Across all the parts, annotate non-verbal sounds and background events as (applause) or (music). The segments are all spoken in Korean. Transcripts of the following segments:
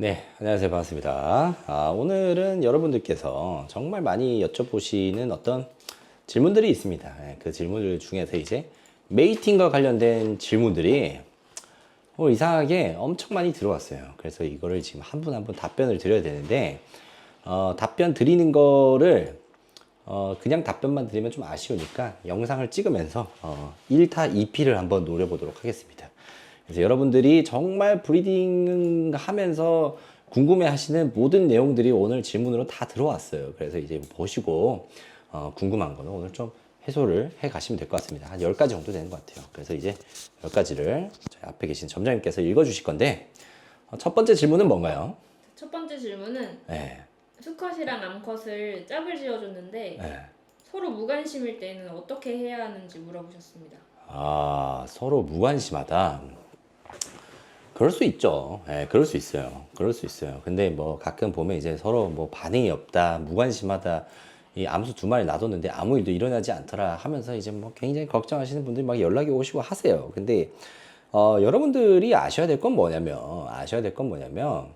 네, 안녕하세요. 반갑습니다. 아, 오늘은 여러분들께서 정말 많이 여쭤보시는 어떤 질문들이 있습니다. 예, 그 질문들 중에서 이제 메이팅과 관련된 질문들이 어, 이상하게 엄청 많이 들어왔어요. 그래서 이거를 지금 한 분 한 분 답변을 드려야 되는데, 어, 답변 드리는 거를 어, 그냥 답변만 드리면 좀 아쉬우니까 영상을 찍으면서 어, 1타 2피를 한번 노려보도록 하겠습니다. 그래서 여러분들이 정말 브리딩 하면서 궁금해 하시는 모든 내용들이 오늘 질문으로 다 들어왔어요. 그래서 이제 보시고 어, 궁금한 거는 오늘 좀 해소를 해 가시면 될 것 같습니다. 한 10가지 정도 되는 것 같아요. 그래서 이제 10가지를 저희 앞에 계신 점장님께서 읽어 주실 건데 어, 첫 번째 질문은 뭔가요? 첫 번째 질문은 네. 수컷이랑 암컷을 짝을 지어줬는데 네. 서로 무관심일 때는 어떻게 해야 하는지 물어보셨습니다. 아, 서로 무관심하다. 그럴 수 있죠. 예, 그럴 수 있어요. 그럴 수 있어요. 근데 뭐 가끔 보면 이제 서로 뭐 반응이 없다, 무관심하다, 이 암수 두 마리 놔뒀는데 아무 일도 일어나지 않더라 하면서 이제 뭐 굉장히 걱정하시는 분들이 막 연락이 오시고 하세요. 근데 어, 여러분들이 아셔야 될 건 뭐냐면, 아셔야 될 건 뭐냐면,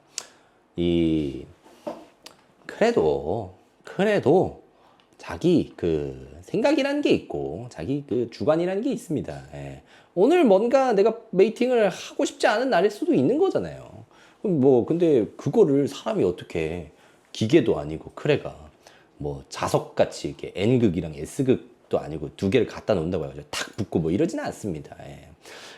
이, 그래도, 그래도 자기 그 생각이라는 게 있고 자기 그 주관이라는 게 있습니다. 예. 오늘 뭔가 내가 메이팅을 하고 싶지 않은 날일 수도 있는 거잖아요. 뭐 근데 그거를 사람이 어떻게 기계도 아니고 크레가 뭐 자석같이 이렇게 N극이랑 S극도 아니고 두 개를 갖다 놓는다고 해가지고 탁 붙고 뭐 이러지는 않습니다. 예.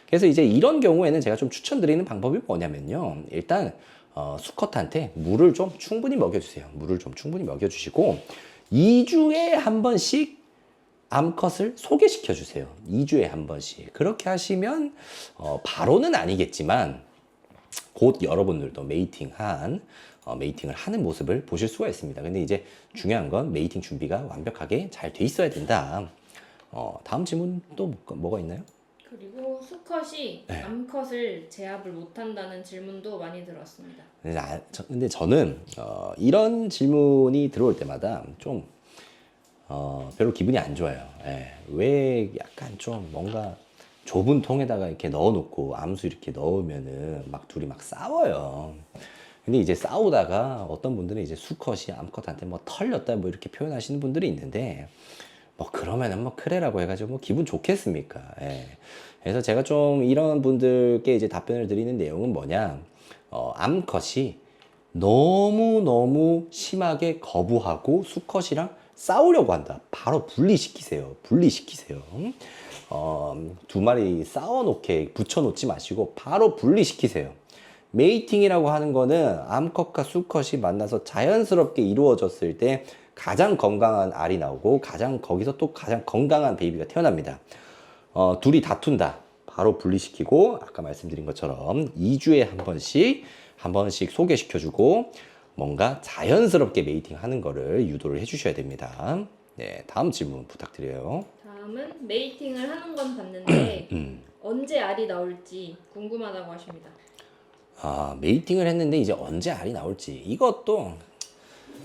그래서 이제 이런 경우에는 제가 좀 추천드리는 방법이 뭐냐면요. 일단 어, 수컷한테 물을 좀 충분히 먹여주세요. 물을 좀 충분히 먹여주시고 2주에 한 번씩 암컷을 소개시켜 주세요. 2주에 한 번씩. 그렇게 하시면 어, 바로는 아니겠지만 곧 여러분들도 메이팅한 어, 메이팅을 하는 모습을 보실 수가 있습니다. 근데 이제 중요한 건 메이팅 준비가 완벽하게 잘 돼 있어야 된다. 어, 다음 질문 또 뭐- 뭐가 있나요? 그리고 수컷이 네. 암컷을 제압을 못한다는 질문도 많이 들었습니다. 근데, 아, 저, 근데 저는 어, 이런 질문이 들어올 때마다 좀 어, 별로 기분이 안 좋아요. 예. 왜 약간 좀 뭔가 좁은 통에다가 이렇게 넣어놓고 암수 이렇게 넣으면은 막 둘이 막 싸워요. 근데 이제 싸우다가 어떤 분들은 이제 수컷이 암컷한테 뭐 털렸다 뭐 이렇게 표현하시는 분들이 있는데 뭐 그러면은 뭐 그래라고 해가지고 뭐 기분 좋겠습니까? 예. 그래서 제가 좀 이런 분들께 이제 답변을 드리는 내용은 뭐냐? 어, 암컷이 너무 너무 심하게 거부하고 수컷이랑 싸우려고 한다. 바로 분리시키세요. 분리시키세요. 어, 두 마리 싸워놓게 붙여놓지 마시고 바로 분리시키세요. 메이팅이라고 하는 거는 암컷과 수컷이 만나서 자연스럽게 이루어졌을 때 가장 건강한 알이 나오고 가장 거기서 또 가장 건강한 베이비가 태어납니다. 어, 둘이 다툰다. 바로 분리시키고 아까 말씀드린 것처럼 2주에 한 번씩 한 번씩 소개시켜주고 뭔가 자연스럽게 메이팅 하는 거를 유도를 해주셔야 됩니다. 네, 다음 질문 부탁드려요. 다음은 메이팅을 하는 건 봤는데 (clears throat) 음. 언제 알이 나올지 궁금하다고 하십니다. 아, 메이팅을 했는데 이제 언제 알이 나올지 이것도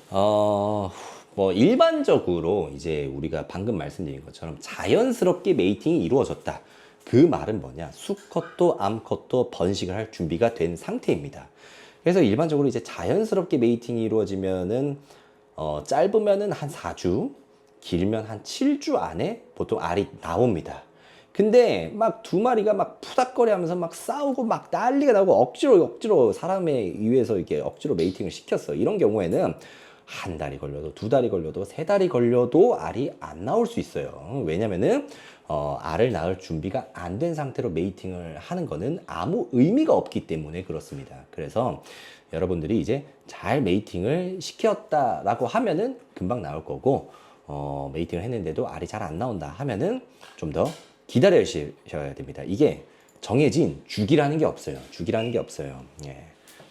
어, 뭐 일반적으로 이제 우리가 방금 말씀드린 것처럼 자연스럽게 메이팅이 이루어졌다. 그 말은 뭐냐? 수컷도 암컷도 번식을 할 준비가 된 상태입니다. 그래서 일반적으로 이제 자연스럽게 메이팅이 이루어지면은 어, 짧으면은 한 4주, 길면 한 7주 안에 보통 알이 나옵니다. 근데 막 두 마리가 막 푸닥거리 하면서 막 싸우고 막 난리가 나고 억지로 억지로 사람에 의해서 이렇게 억지로 메이팅을 시켰어. 이런 경우에는 한 달이 걸려도 두 달이 걸려도 세 달이 걸려도 알이 안 나올 수 있어요. 왜냐면은 어, 알을 낳을 준비가 안 된 상태로 메이팅을 하는 거는 아무 의미가 없기 때문에 그렇습니다. 그래서 여러분들이 이제 잘 메이팅을 시켰다라고 하면은 금방 나올 거고 어, 메이팅을 했는데도 알이 잘 안 나온다 하면은 좀 더 기다려 주셔야 됩니다. 이게 정해진 주기라는 게 없어요. 주기라는 게 없어요. 예.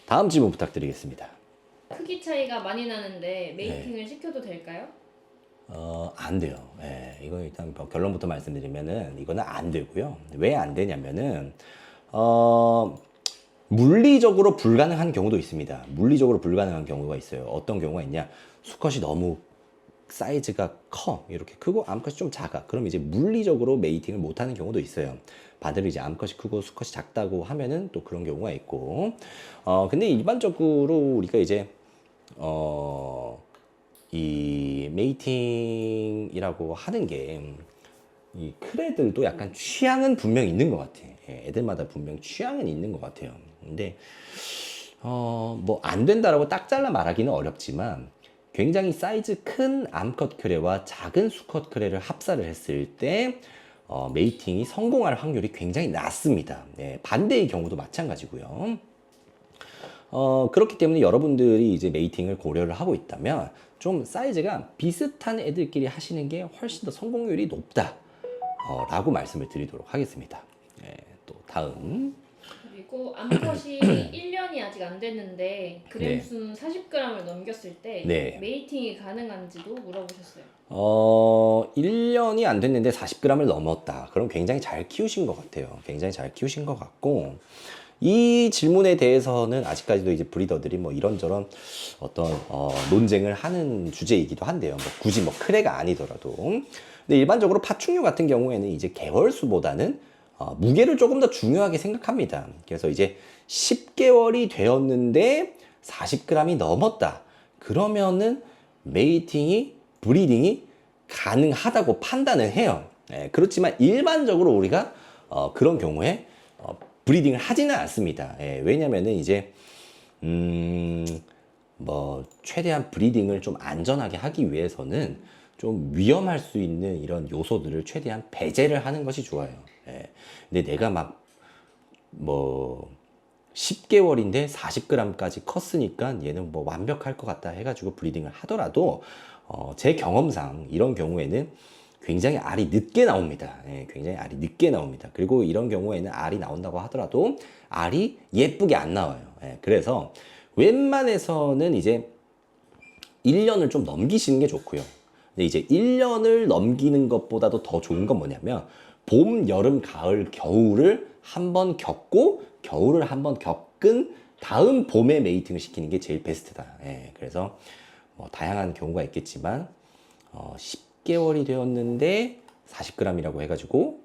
다음 질문 부탁드리겠습니다. 크기 차이가 많이 나는데 메이팅을 시켜도 될까요? 어, 안 돼요. 예, 이거 일단 뭐 결론부터 말씀드리면은 이거는 안 되고요. 왜 안 되냐면은 어, 물리적으로 불가능한 경우도 있습니다. 물리적으로 불가능한 경우가 있어요. 어떤 경우가 있냐? 수컷이 너무 사이즈가 커 이렇게 크고 암컷이 좀 작아. 그럼 이제 물리적으로 메이팅을 못하는 경우도 있어요. 반대로 이제 암컷이 크고 수컷이 작다고 하면은 또 그런 경우가 있고 어 근데 일반적으로 우리가 이제 어 이 메이팅이라고 하는 게 이 크레들도 약간 취향은 분명 있는 것 같아. 예, 애들마다 분명 취향은 있는 것 같아요. 근데 어 뭐 안 된다라고 딱 잘라 말하기는 어렵지만 굉장히 사이즈 큰 암컷 크레와 작은 수컷 크레를 합사를 했을 때 어, 메이팅이 성공할 확률이 굉장히 낮습니다. 네, 반대의 경우도 마찬가지고요. 어, 그렇기 때문에 여러분들이 이제 메이팅을 고려를 하고 있다면 좀 사이즈가 비슷한 애들끼리 하시는 게 훨씬 더 성공률이 높다. 어, 라고 말씀을 드리도록 하겠습니다. 네, 또 다음. 그리고 암컷이 (clears throat) 1년이 아직 안 됐는데 그램 수는 40g을 넘겼을 때 네. 메이팅이 가능한지도 물어보셨어요. 어, 1년이 안 됐는데 40g을 넘었다. 그럼 굉장히 잘 키우신 것 같아요. 굉장히 잘 키우신 것 같고, 이 질문에 대해서는 아직까지도 이제 브리더들이 뭐 이런저런 어떤 어, 논쟁을 하는 주제이기도 한데요. 뭐 굳이 뭐 크레가 아니더라도. 근데 일반적으로 파충류 같은 경우에는 이제 개월수보다는 어, 무게를 조금 더 중요하게 생각합니다. 그래서 이제 10개월이 되었는데 40g이 넘었다. 그러면은 메이팅이 브리딩이 가능하다고 판단을 해요. 예, 그렇지만 일반적으로 우리가 어, 그런 경우에 어, 브리딩을 하지는 않습니다. 예, 왜냐면은 이제 음, 뭐 최대한 브리딩을 좀 안전하게 하기 위해서는 좀 위험할 수 있는 이런 요소들을 최대한 배제를 하는 것이 좋아요. 예. 근데 내가 막 뭐 10개월인데 40g까지 컸으니까 얘는 뭐 완벽할 것 같다 해가지고 브리딩을 하더라도 어, 제 경험상 이런 경우에는 굉장히 알이 늦게 나옵니다. 예, 굉장히 알이 늦게 나옵니다. 그리고 이런 경우에는 알이 나온다고 하더라도 알이 예쁘게 안 나와요. 예, 그래서 웬만해서는 이제 1년을 좀 넘기시는 게 좋고요. 이제 1년을 넘기는 것보다도 더 좋은 건 뭐냐면 봄, 여름, 가을, 겨울을 한번 겪고 겨울을 한번 겪은 다음 봄에 메이팅을 시키는 게 제일 베스트다. 예, 그래서 뭐 다양한 경우가 있겠지만 어, 10 개월이 되었는데 40g이라고 해가지고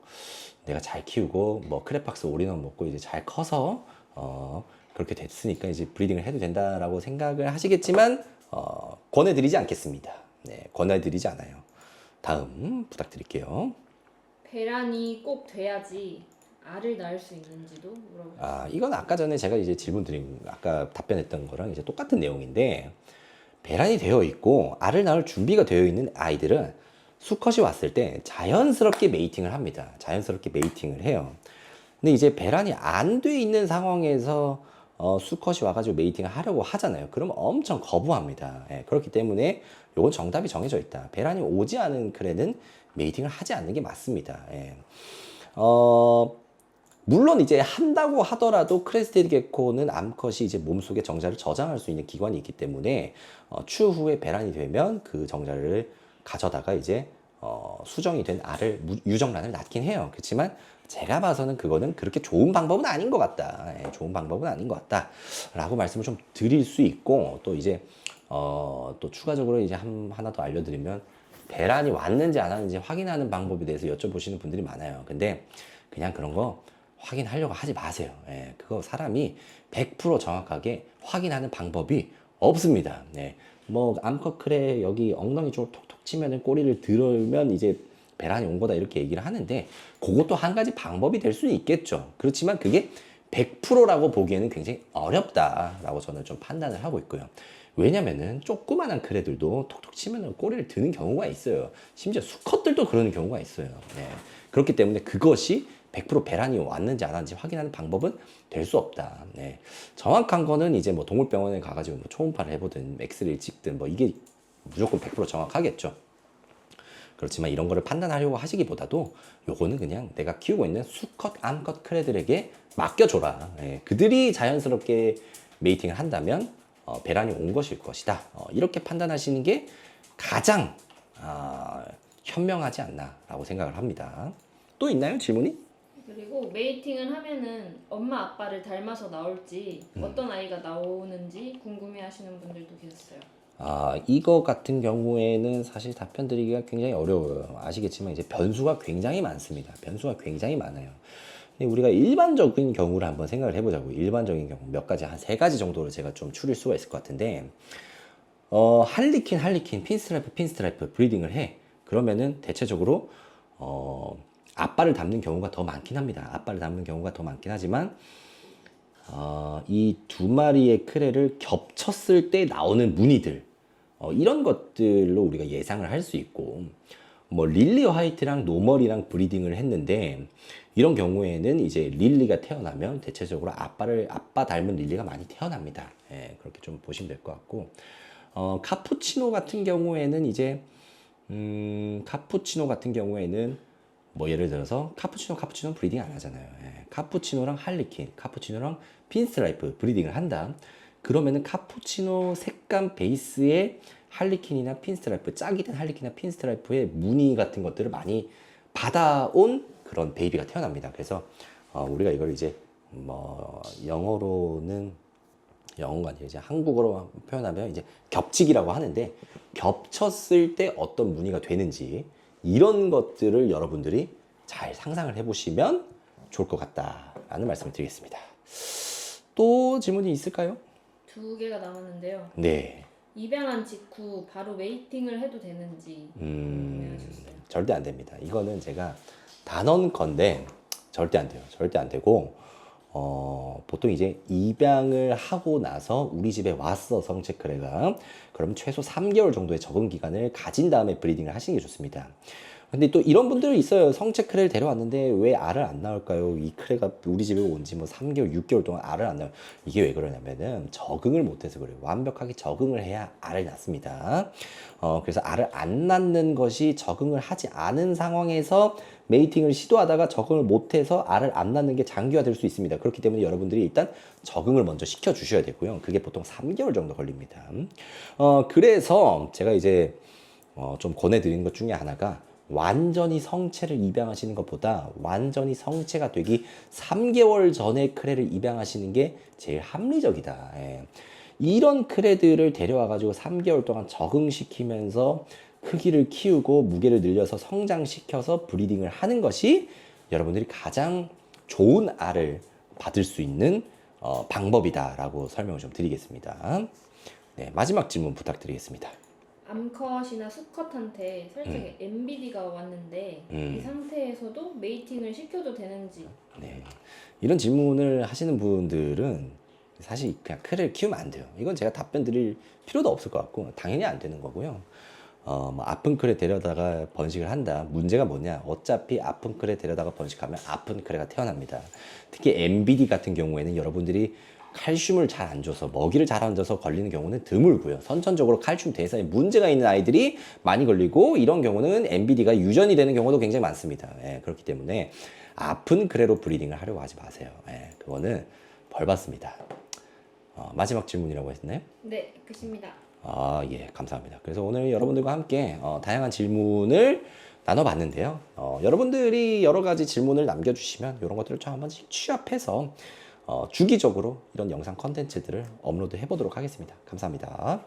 내가 잘 키우고 뭐 크랩박스 올인원 먹고 이제 잘 커서 어, 그렇게 됐으니까 이제 브리딩을 해도 된다라고 생각을 하시겠지만 어, 권해드리지 않겠습니다. 네, 권해드리지 않아요. 다음 부탁드릴게요. 배란이 꼭 돼야지 알을 낳을 수 있는지도 물어보셨어요. 아, 이건 아까 전에 제가 이제 질문 드린, 아까 답변했던 거랑 이제 똑같은 내용인데, 배란이 되어 있고, 알을 낳을 준비가 되어 있는 아이들은 수컷이 왔을 때 자연스럽게 메이팅을 합니다. 자연스럽게 메이팅을 해요. 근데 이제 배란이 안 돼 있는 상황에서 어, 수컷이 와가지고 메이팅을 하려고 하잖아요. 그러면 엄청 거부합니다. 예, 그렇기 때문에 요건 정답이 정해져 있다. 배란이 오지 않은 크레는 메이팅을 하지 않는 게 맞습니다. 예. 어, 물론 이제 한다고 하더라도 크레스테드 게코는 암컷이 이제 몸속에 정자를 저장할 수 있는 기관이 있기 때문에 어, 추후에 배란이 되면 그 정자를 가져다가 이제 어, 수정이 된 알을 무- 유정란을 낳긴 해요. 그렇지만 제가 봐서는 그거는 그렇게 좋은 방법은 아닌 것 같다. 예, 좋은 방법은 아닌 것 같다라고 말씀을 좀 드릴 수 있고 또 이제 어, 또 추가적으로 이제 한, 하나 더 알려드리면 배란이 왔는지 안 왔는지 확인하는 방법에 대해서 여쭤보시는 분들이 많아요. 근데 그냥 그런 거 확인하려고 하지 마세요. 예, 그거 사람이 100% 정확하게 확인하는 방법이 없습니다. 네. 뭐 암컷 크레 여기 엉덩이 쪽으로 톡톡 치면은 꼬리를 들으면 이제 배란이 온 거다 이렇게 얘기를 하는데 그것도 한 가지 방법이 될 수는 있겠죠. 그렇지만 그게 100%라고 보기에는 굉장히 어렵다라고 저는 좀 판단을 하고 있고요. 왜냐면은 조그만한 크레들도 톡톡 치면은 꼬리를 드는 경우가 있어요. 심지어 수컷들도 그러는 경우가 있어요. 네. 그렇기 때문에 그것이 100% 배란이 왔는지 안 왔는지 확인하는 방법은 될 수 없다. 네. 정확한 거는 이제 뭐 동물병원에 가가지고 뭐 초음파를 해보든 엑스레이를 찍든 뭐 이게 무조건 100% 정확하겠죠. 그렇지만 이런 거를 판단하려고 하시기보다도 요거는 그냥 내가 키우고 있는 수컷, 암컷 크레들에게 맡겨줘라. 예, 그들이 자연스럽게 메이팅을 한다면 어, 배란이 온 것일 것이다. 어, 이렇게 판단하시는 게 가장 아, 현명하지 않나라고 생각을 합니다. 또 있나요 질문이? 그리고 메이팅을 하면은 엄마 아빠를 닮아서 나올지 음. 어떤 아이가 나오는지 궁금해하시는 분들도 계셨어요. 아, 이거 같은 경우에는 사실 답변 드리기가 굉장히 어려워요. 아시겠지만 이제 변수가 굉장히 많습니다. 변수가 굉장히 많아요. 우리가 일반적인 경우를 한번 생각을 해보자고. 일반적인 경우 몇 가지 한 세 가지 정도로 제가 좀 추릴 수가 있을 것 같은데, 어, 할리퀸, 할리퀸, 핀스트라이프, 핀스트라이프 브리딩을 해. 그러면은 대체적으로 어, 앞발을 담는 경우가 더 많긴 합니다. 앞발을 담는 경우가 더 많긴 하지만 어, 이두 마리의 크레를 겹쳤을 때 나오는 무늬들 어, 이런 것들로 우리가 예상을 할 수 있고 뭐 릴리 화이트랑 노멀이랑 브리딩을 했는데 이런 경우에는 이제 릴리가 태어나면 대체적으로 아빠를 아빠 닮은 릴리가 많이 태어납니다. 예, 그렇게 좀 보시면 될 것 같고 어, 카푸치노 같은 경우에는 이제 음, 카푸치노 같은 경우에는 뭐 예를 들어서 카푸치노 카푸치노 브리딩 안 하잖아요. 예. 카푸치노랑 할리퀸, 카푸치노랑 핀스트라이프 브리딩을 한다. 그러면은 카푸치노 색감 베이스에 할리퀸이나 핀스트라이프, 짝이 된 할리퀸이나 핀스트라이프의 무늬 같은 것들을 많이 받아온 그런 베이비가 태어납니다. 그래서 어, 우리가 이걸 이제 뭐 영어로는 영어가 아니라 이제 한국어로 표현하면 이제 겹치기라고 하는데 겹쳤을 때 어떤 무늬가 되는지 이런 것들을 여러분들이 잘 상상을 해보시면 좋을 것 같다라는 말씀을 드리겠습니다. 또 질문이 있을까요? 두 개가 남았는데요. 네. 입양한 직후 바로 메이팅을 해도 되는지 음, 궁금해하셨어요. 절대 안 됩니다. 이거는 제가 단언 건데 절대 안 돼요. 절대 안 되고 어, 보통 이제 입양을 하고 나서 우리 집에 왔어 성체크레가 그럼 최소 3개월 정도의 적응 기간을 가진 다음에 브리딩을 하시는 게 좋습니다. 근데 또 이런 분들 있어요. 성체 크레를 데려왔는데 왜 알을 안 낳을까요? 이 크레가 우리 집에 온 지 뭐 3개월, 6개월 동안 알을 안 낳아요. 이게 왜 그러냐면은 적응을 못해서 그래요. 완벽하게 적응을 해야 알을 낳습니다. 어, 그래서 알을 안 낳는 것이 적응을 하지 않은 상황에서 메이팅을 시도하다가 적응을 못해서 알을 안 낳는 게 장기화될 수 있습니다. 그렇기 때문에 여러분들이 일단 적응을 먼저 시켜 주셔야 되고요. 그게 보통 3개월 정도 걸립니다. 어, 그래서 제가 이제 어, 좀 권해드리는 것 중에 하나가 완전히 성체를 입양하시는 것보다 완전히 성체가 되기 3개월 전에 크레를 입양하시는 게 제일 합리적이다. 예. 이런 크레들을 데려와 가지고 3개월 동안 적응시키면서 크기를 키우고 무게를 늘려서 성장시켜서 브리딩을 하는 것이 여러분들이 가장 좋은 알을 받을 수 있는 어, 방법이다라고 설명을 좀 드리겠습니다. 네, 마지막 질문 부탁드리겠습니다. 암컷이나 수컷한테 살짝 MBD가 왔는데 음. 이 상태에서도 메이팅을 시켜도 되는지 네. 이런 질문을 하시는 분들은 사실 그냥 크를 키우면 안 돼요. 이건 제가 답변 드릴 필요도 없을 것 같고 당연히 안 되는 거고요. 어, 뭐 아픈 크레 데려다가 번식을 한다. 문제가 뭐냐? 어차피 아픈 크레 데려다가 번식하면 아픈 크레가 태어납니다. 특히 MBD 같은 경우에는 여러분들이 칼슘을 잘 안 줘서 먹이를 잘 안 줘서 걸리는 경우는 드물고요. 선천적으로 칼슘 대사에 문제가 있는 아이들이 많이 걸리고 이런 경우는 MBD가 유전이 되는 경우도 굉장히 많습니다. 예, 그렇기 때문에 아픈 크레로 브리딩을 하려고 하지 마세요. 예, 그거는 벌 받습니다. 어, 마지막 질문이라고 했나요? 네 끝입니다. 아, 예, 감사합니다. 그래서 오늘 여러분들과 함께 어, 다양한 질문을 나눠봤는데요. 어, 여러분들이 여러 가지 질문을 남겨주시면 이런 것들을 좀 한번 취합해서 어, 주기적으로 이런 영상 컨텐츠들을 업로드 해보도록 하겠습니다. 감사합니다.